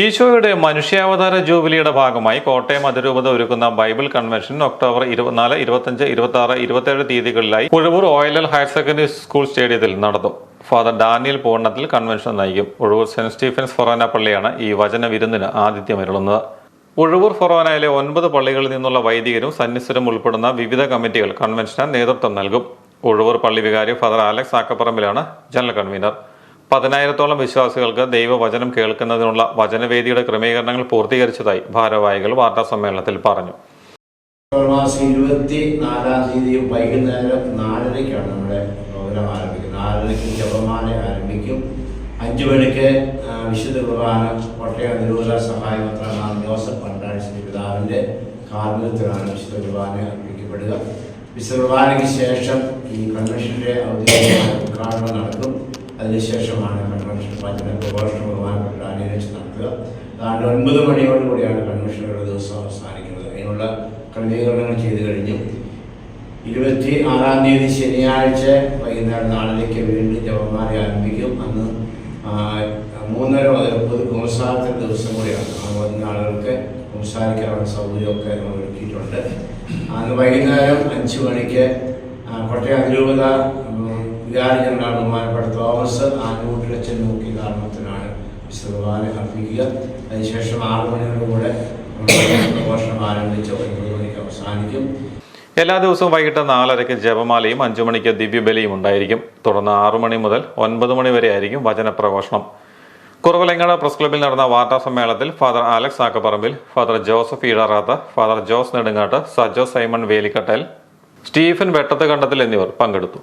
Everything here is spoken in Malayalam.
ഈശോയുടെ മനുഷ്യാവതാര ജൂബിലിയുടെ ഭാഗമായി കോട്ടയം അതിരൂപത ഒരുക്കുന്ന ബൈബിൾ കൺവെൻഷൻ ഒക്ടോബർ ഇരുപത്തിനാല് ഇരുപത്തഞ്ച് ഇരുപത്തി ആറ് ഇരുപത്തിയേഴ് തീയതികളിലായി ഉഴവൂർ ഓയിലൽ ഹയർ സെക്കൻഡറി സ്കൂൾ സ്റ്റേഡിയത്തിൽ നടത്തും ഫാദർ ഡാനിയൽ പൂർണത്തിൽ കൺവെൻഷൻ നയിക്കും. ഉഴവൂർ സെന്റ് സ്റ്റീഫൻസ് ഫൊറോന പള്ളിയാണ് ഈ വചന വിരുന്നിന് ആതിഥ്യമരുളുന്നത് ഉഴവൂർ ഫൊറോനയിലെ ഒൻപത് പള്ളികളിൽ നിന്നുള്ള വൈദികരും സന്യസ്തരും ഉൾപ്പെടുന്ന വിവിധ കമ്മിറ്റികൾ കൺവെൻഷന് നേതൃത്വം നൽകും. ഉഴവൂർ പള്ളി വികാരി ഫാദർ ആലക്സ് ആക്കപ്പറമ്പിലാണ് ജനറൽ കൺവീനർ. പതിനായിരത്തോളം വിശ്വാസികൾക്ക് ദൈവവചനം കേൾക്കുന്നതിനുള്ള വചനവേദിയുടെ ക്രമീകരണങ്ങൾ പൂർത്തീകരിച്ചതായി ഭാരവാഹികൾ വാർത്താ സമ്മേളനത്തിൽ പറഞ്ഞു. മാസം ഇരുപത്തി നാലാം തീയതി വൈകുന്നേരം നാലരയ്ക്കാണ് നമ്മുടെ പ്രോഗ്രാം ആരംഭിക്കുന്നത്. നാലരയ്ക്ക് ജപമാല ആരംഭിക്കും. അഞ്ചു മണിക്ക് വിശുദ്ധ കുർബാന കോട്ടയം നിരൂപത സഹായപത്രനാഥ് ജോസഫ് പണ്ടാഴ്ച പിതാവിന്റെ കാർമ്മികത്തിലാണ് വിശുദ്ധ കുർബാന അർപ്പിക്കപ്പെടുക. വിശുദ്ധ കുർബാനയ്ക്ക് ശേഷം ഈ കൺവെൻഷന്റെ ഔദ്യോഗികമായ ഉദ്ഘാടനം നടക്കും. അതിനുശേഷമാണ് കൺവെൻഷൻ വചന പ്രഭാഷണ ബഹുമാനപ്പെട്ട അനുകരിച്ച് നടത്തുക. അതാണ്ട് ഒൻപത് മണിയോടുകൂടിയാണ് കൺവെൻഷനുകളുടെ ദിവസം അവസാനിക്കുന്നത്. അതിനുള്ള ക്രമീകരണങ്ങൾ ചെയ്തു കഴിഞ്ഞു. ഇരുപത്തി ആറാം തീയതി ശനിയാഴ്ച വൈകുന്നേരം നാളിലേക്ക് വീണ്ടും ജപമാല ആരംഭിക്കും. അന്ന് മൂന്നര മുതൽ പൊതു കുംസാരത്തിന്റെ ദിവസം കൂടിയാണ്. വരുന്ന ആളുകൾക്ക് കുംസാരിക്കാനുള്ള സൗകര്യമൊക്കെ നമ്മൾ ഒരുക്കിയിട്ടുണ്ട്. അന്ന് വൈകുന്നേരം അഞ്ച് മണിക്ക് കോട്ടയം അതിരൂപത വികാരി ജനറൽ ബഹുമാനപ്പെട്ട തോമസ് ആനൂട്ടിലച്ചൻ നോക്കി കാരണത്തിനാണ് വിശ്വകുർബാന അർപ്പിക്കുക. അതിനുശേഷം ആറ് മണിയോടുകൂടെ പ്രഘോഷണം ആരംഭിച്ച് ഒൻപത് മണിക്ക് അവസാനിക്കും. എല്ലാ ദിവസവും വൈകിട്ട് നാലരയ്ക്ക് ജപമാലയും അഞ്ചു മണിക്ക് ദിവ്യബലിയും ഉണ്ടായിരിക്കും. തുടർന്ന് ആറു മണി മുതൽ ഒൻപത് മണി വരെ ആയിരിക്കും വചനപ്രഘോഷണം കുറവലങ്ങാട് പ്രസ് ക്ലബ്ബിൽ നടന്ന വാർത്താ സമ്മേളനത്തിൽ father Alex Akkaparambil father Joseph ഈടാറാത്ത father Jose Nedungatt Sajo Simon Velikkattal Stephen Vettath Kandathil എന്നിവർ പങ്കെടുത്തു.